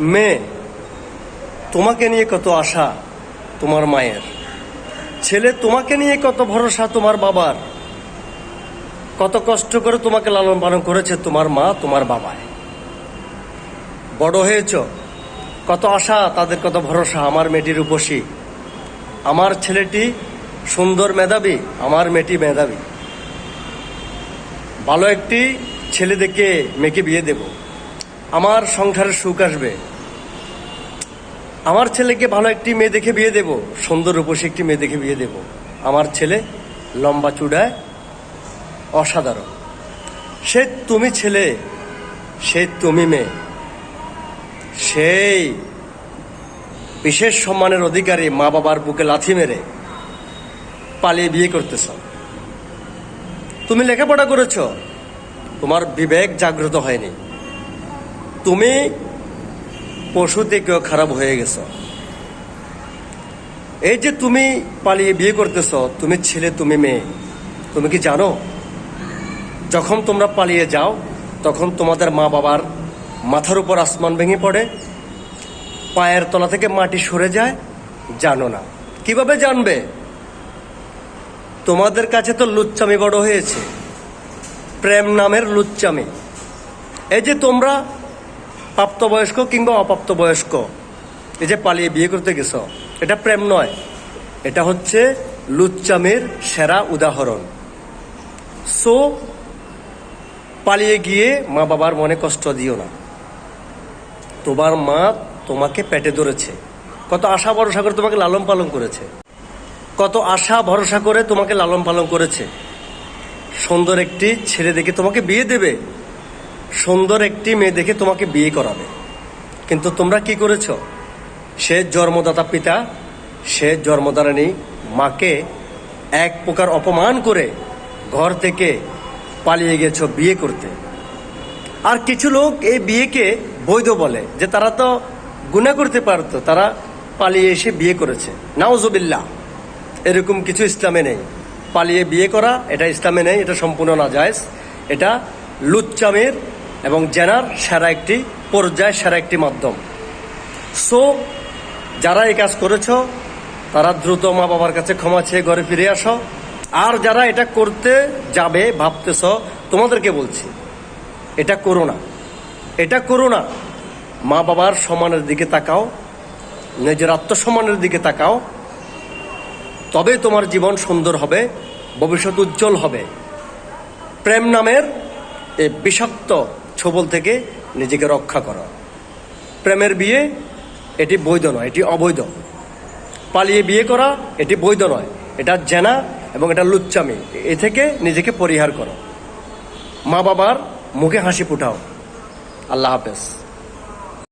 মেয়ে, তোমাকে নিয়ে কত আশা তোমার মায়ের। ছেলে, তোমাকে নিয়ে কত ভরসা তোমার বাবার। কত কষ্ট করে তোমাকে লালন পালন করেছে তোমার মা, তোমার বাবায় বড় হয়েছ, কত আশা, তাদের কত ভরসা, আমার মেয়েটির উপসী। আমার ছেলেটি সুন্দর মেধাবী, আমার মেয়েটি মেধাবী। ভালো একটি ছেলে দেখে মেয়েকে বিয়ে দেব। আমার সংসারে সুখ আসবে। আমার ছেলেকে ভালো একটি মেয়ে দেখে বিয়ে দেব, সুন্দর রূপসী একটি মেয়ে দেখে বিয়ে দেব। আমার ছেলে লম্বা চূড়ায় অসাধারণ। সে তুমি ছেলে, সে তুমি মেয়ে। সেই বিশেষ সম্মানের অধিকারী মা বাবার বুকে লাথি মেরে পালিয়ে বিয়ে করতেছ। তুমি লেখাপড়া করেছ, তোমার বিবেক জাগ্রত হয়নি। তুমি পশু থেকেও খারাপ হয়ে গেছ। এই যে তুমি পালিয়ে বিয়ে করতেছ, তুমি ছেলে, তুমি মেয়ে, তুমি কি জানো? যখন তোমরা পালিয়ে যাও, তখন তোমাদের মা বাবার মাথার উপর আসমান ভেঙে পড়ে, পায়ের তলা থেকে মাটি সরে যায়, জানো না। কীভাবে জানবে? তোমাদের কাছে তো লুচ্চামি বড় হয়েছে। প্রেম নামের লুচ্চামি। এই যে তোমরা প্রাপ্তবয়স্ক কিংবা অপ্রাপ্তবয়স্ক? এই যে পালিয়ে বিয়ে করতে গেছ, এটা প্রেম নয়, এটা হচ্ছে লুচ্চামের সেরা উদাহরণ। সো পালিয়ে গিয়ে মা বাবার মনে কষ্ট দিও না। তোমার মা তোমাকে পেটে ধরেছে। কত আশা ভরসা করে তোমাকে লালন পালন করেছে। কত আশা ভরসা করে তোমাকে লালন পালন করেছে। সুন্দর একটি ছেলে দেখে তোমাকে বিয়ে দেবে। সুন্দর একটি মেয়ে দেখে তোমাকে বিয়ে করাবে। কিন্তু তোমরা কি করেছ? সে জন্মদাতা পিতা, সে জন্মদারানী মাকে এক প্রকার অপমান করে ঘর থেকে পালিয়ে গেছ বিয়ে করতে। আর কিছু লোক এই বিয়েকে বৈধ বলে যে তারা তো গুণা করতে পারতো, তারা পালিয়ে এসে বিয়ে করেছে। নাওজবিল্লা এরকম কিছু ইসলামে নেই। পালিয়ে বিয়ে করা, এটা ইসলামে নেই, এটা সম্পূর্ণ না এটা লুচ্চামের এবং জেনার সেরা একটি, পর্যায় সেরা একটি মাধ্যম। সো যারা এই কাজ করেছ, তারা দ্রুত মা বাবার কাছে ক্ষমা চেয়ে ঘরে ফিরে আসো। আর যারা এটা করতে যাবে, ভাবতেছ, তোমাদেরকে বলছি, এটা করো না। এটা করো না। মা বাবার সম্মানের দিকে তাকাও, নিজের আত্মসম্মানের দিকে তাকাও। তবে তোমার জীবন সুন্দর হবে, ভবিষ্যৎ উজ্জ্বল হবে। প্রেম নামের এই বিষাক্ত ছবল থেকে নিজেকে রক্ষা করা। প্রেমের বিয়ে এটি বৈধ নয়, এটি অবৈধ। পালিয়ে বিয়ে করা এটি বৈধ নয়, এটা জেনা এবং এটা লুচ্চামি। এ থেকে নিজেকে পরিহার করো। মা বাবার মুখে হাসি ফুটাও। আল্লাহ হাফেজ।